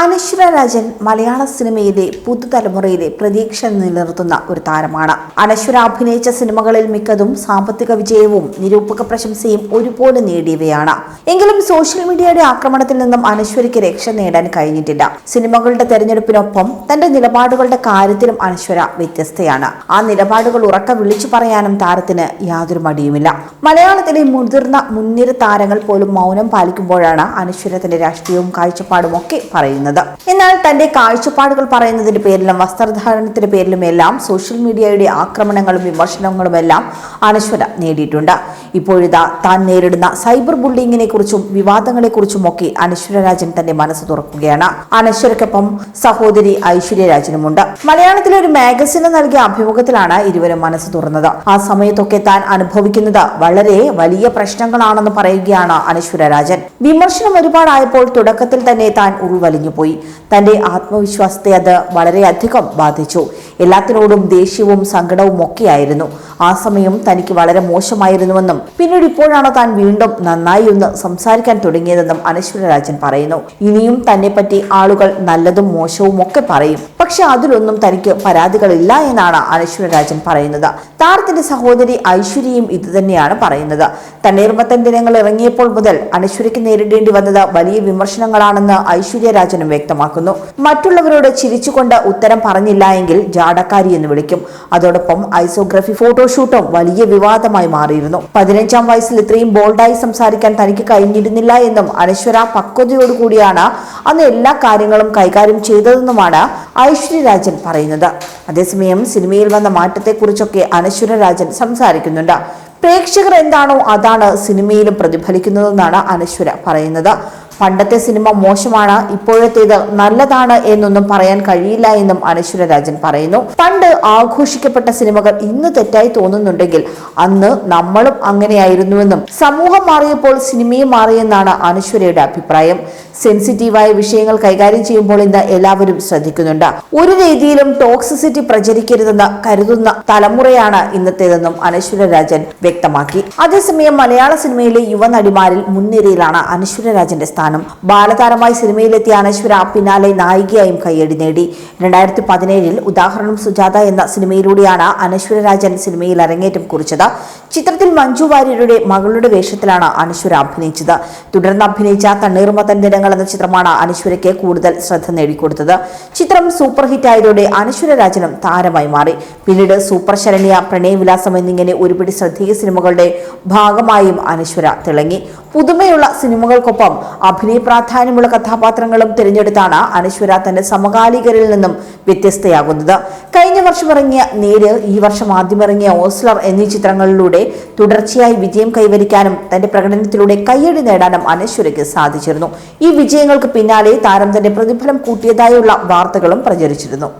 അനശ്വര രാജൻ മലയാള സിനിമയിലെ പുതുതലമുറയിലെ പ്രതീക്ഷ നിലനിർത്തുന്ന ഒരു താരമാണ്. അനശ്വര അഭിനയിച്ച സിനിമകളിൽ മിക്കതും സാമ്പത്തിക വിജയവും നിരൂപക പ്രശംസയും ഒരുപോലെ നേടിയവയാണ്. എങ്കിലും സോഷ്യൽ മീഡിയയുടെ ആക്രമണത്തിൽ നിന്നും അനശ്വരയ്ക്ക് രക്ഷ നേടാൻ കഴിഞ്ഞിട്ടില്ല. സിനിമകളുടെ തെരഞ്ഞെടുപ്പിനൊപ്പം തന്റെ നിലപാടുകളുടെ കാര്യത്തിലും അനശ്വര വ്യത്യസ്തയാണ്. ആ നിലപാടുകൾ ഉറക്ക വിളിച്ചു പറയാനും താരത്തിന് യാതൊരു മടിയുമില്ല. മലയാളത്തിലെ മുതിർന്ന മുൻനിര താരങ്ങൾ പോലും മൗനം പാലിക്കുമ്പോഴാണ് അനശ്വര തന്റെ രാഷ്ട്രീയവും കാഴ്ചപ്പാടും ഒക്കെ പറയുന്നത്. എന്നാൽ തന്റെ കാഴ്ചപ്പാടുകൾ പറയുന്നതിന്റെ പേരിലും വസ്ത്രധാരണത്തിന്റെ പേരിലും എല്ലാം സോഷ്യൽ മീഡിയയുടെ ആക്രമണങ്ങളും വിമർശനങ്ങളും എല്ലാം അനശ്വര നേടിയിട്ടുണ്ട്. ഇപ്പോഴിതാ താൻ നേരിടുന്ന സൈബർ ബുള്ളിങ്ങിനെ കുറിച്ചും വിവാദങ്ങളെ കുറിച്ചും ഒക്കെ അനശ്വര രാജൻ തന്റെ മനസ്സ് തുറക്കുകയാണ്. അനശ്വരക്കൊപ്പം സഹോദരി ഐശ്വര്യ രാജനുമുണ്ട് മലയാളത്തിലെ ഒരു മാഗസിന് നൽകിയ അഭിമുഖത്തിലാണ് ഇരുവരും മനസ്സ് തുറന്നത്. ആ സമയത്തൊക്കെ താൻ അനുഭവിക്കുന്നത് വളരെ വലിയ പ്രശ്നങ്ങളാണെന്ന് പറയുകയാണ് അനശ്വര രാജൻ വിമർശനം ഒരുപാടായപ്പോൾ തുടക്കത്തിൽ തന്നെ താൻ ഉൾവലിഞ്ഞു പോയി തന്റെ ആത്മവിശ്വാസത്തെ അത് വളരെയധികം ബാധിച്ചു. എല്ലാത്തിനോടും ദേഷ്യവും സങ്കടവും ഒക്കെയായിരുന്നു ആ സമയം തനിക്ക് വളരെ മോശമായിരുന്നുവെന്നും പിന്നീട് ഇപ്പോഴാണ് താൻ വീണ്ടും നന്നായി ഒന്ന് സംസാരിക്കാൻ തുടങ്ങിയതെന്നും അനശ്വര രാജൻ പറയുന്നു. ഇനിയും തന്നെപ്പറ്റി ആളുകൾ നല്ലതും മോശവും ഒക്കെ പറയും. പക്ഷെ അതിലൊന്നും തനിക്ക് പരാതികളില്ല എന്നാണ് അനശ്വര രാജൻ പറയുന്നത്. താരത്തിന്റെ സഹോദരി ഐശ്വര്യയും ഇത് തന്നെയാണ് പറയുന്നത് തണ്ണീർമത്തൻ ദിനങ്ങൾ ഇറങ്ങിയപ്പോൾ മുതൽ അനശ്വരയ്ക്ക് നേരിടേണ്ടി വന്നത് വലിയ വിമർശനങ്ങളാണെന്ന് ഐശ്വര്യ രാജനും വ്യക്തമാക്കുന്നു. മറ്റുള്ളവരോട് ചിരിച്ചുകൊണ്ട് ഉത്തരം പറഞ്ഞില്ല എങ്കിൽ ജാടക്കാരി എന്ന് വിളിക്കും. അതോടൊപ്പം ഐസോഗ്രഫി ഫോട്ടോഷൂട്ടും വലിയ വിവാദമായി മാറിയിരുന്നു. പതിനഞ്ചാം വയസ്സിൽ ഇത്രയും ബോൾഡായി സംസാരിക്കാൻ തനിക്ക് കഴിഞ്ഞിരുന്നില്ല എന്നും അനശ്വര പക്വതയോടുകൂടിയാണ് അന്ന് എല്ലാ കാര്യങ്ങളും കൈകാര്യം ചെയ്തതെന്നുമാണ് ഐശ്വര്യ രാജൻ പറയുന്നത്. അതേസമയം സിനിമയിൽ വന്ന മാറ്റത്തെക്കുറിച്ചൊക്കെ അനശ്വര രാജൻ സംസാരിക്കുന്നുണ്ട്. പ്രേക്ഷകർ എന്താണോ അതാണ് സിനിമയിലും പ്രതിഫലിക്കുന്നതെന്നാണ് അനശ്വര പറയുന്നത്. പണ്ടത്തെ സിനിമ മോശമാണ് ഇപ്പോഴത്തേത് നല്ലതാണ് എന്നൊന്നും പറയാൻ കഴിയില്ല എന്നും അനശ്വര രാജൻ പറയുന്നു. പണ്ട് ആഘോഷിക്കപ്പെട്ട സിനിമകൾ ഇന്ന് തെറ്റായി തോന്നുന്നുണ്ടെങ്കിൽ അന്ന് നമ്മളും അങ്ങനെയായിരുന്നുവെന്നും സമൂഹം മാറിയപ്പോൾ സിനിമയും മാറിയെന്നാണ് അനശ്വരയുടെ അഭിപ്രായം. സെൻസിറ്റീവായ വിഷയങ്ങൾ കൈകാര്യം ചെയ്യുമ്പോൾ ഇന്ന് എല്ലാവരും ശ്രദ്ധിക്കുന്നുണ്ട്. ഒരു രീതിയിലും ടോക്സിസിറ്റി പ്രചരിക്കരുതെന്ന് കരുതുന്ന തലമുറയാണ് ഇന്നത്തേതെന്നും അനശ്വര രാജൻ വ്യക്തമാക്കി. അതേസമയം മലയാള സിനിമയിലെ യുവനടിമാരിൽ മുൻനിരയിലാണ് അനശ്വര രാജന്റെ സ്ഥാനം. ബാലതാരമായി സിനിമയിലെത്തിയ അനശ്വര പിന്നാലെ നായികയായും കയ്യടി നേടി. രണ്ടായിരത്തി പതിനേഴിൽ ഉദാഹരണം സുജാത എന്ന സിനിമയിലൂടെയാണ് അനശ്വര രാജൻ സിനിമയിൽ അരങ്ങേറ്റം കുറിച്ചത്. ചിത്രത്തിൽ മഞ്ജു വാര്യരുടെ മകളുടെ വേഷത്തിലാണ് അനശ്വര അഭിനയിച്ചത്. തുടർന്ന് അഭിനയിച്ച തണ്ണീർമത്തൻ ദിനങ്ങൾ എന്ന ചിത്രമാണ് അനശ്വരയ്ക്ക് കൂടുതൽ ശ്രദ്ധ നേടിക്കൊടുത്തത്. ചിത്രം സൂപ്പർ ഹിറ്റ് ആയതോടെ അനശ്വര രാജനും താരമായി മാറി. പിന്നീട് സൂപ്പർ ശരണ്യ പ്രണയവിലാസം എന്നിങ്ങനെ ഒരുപിടി ശ്രദ്ധേയ സിനിമകളുടെ ഭാഗമായും അനശ്വര തിളങ്ങി. പുതുമയുള്ള സിനിമകൾക്കൊപ്പം അഭിനയ പ്രാധാന്യമുള്ള കഥാപാത്രങ്ങളും തിരഞ്ഞെടുത്താണ് അനശ്വര തന്റെ സമകാലികരിൽ നിന്നും വ്യത്യസ്തയാകുന്നത്. കഴിഞ്ഞ വർഷം ഇറങ്ങിയ നേര് ഈ വർഷം ആദ്യം ഇറങ്ങിയ ഓസ്ലർ എന്നീ ചിത്രങ്ങളിലൂടെ തുടർച്ചയായി വിജയം കൈവരിക്കാനും തന്റെ പ്രകടനത്തിലൂടെ കയ്യടി നേടാനും അനശ്വരയ്ക്ക് സാധിച്ചിരുന്നു. ഈ വിജയങ്ങൾക്ക് പിന്നാലെ താരം തന്റെ പ്രതിഫലം കൂട്ടിയതായുള്ള വാർത്തകളും പ്രചരിച്ചിരുന്നു.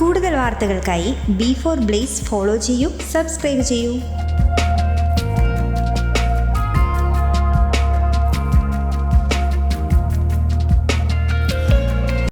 കൂടുതൽ വാർത്തകൾക്കായി ബി ഫോർ ബ്ലേസ് ഫോളോ ചെയ്യൂ സബ്സ്ക്രൈബ് ചെയ്യൂ.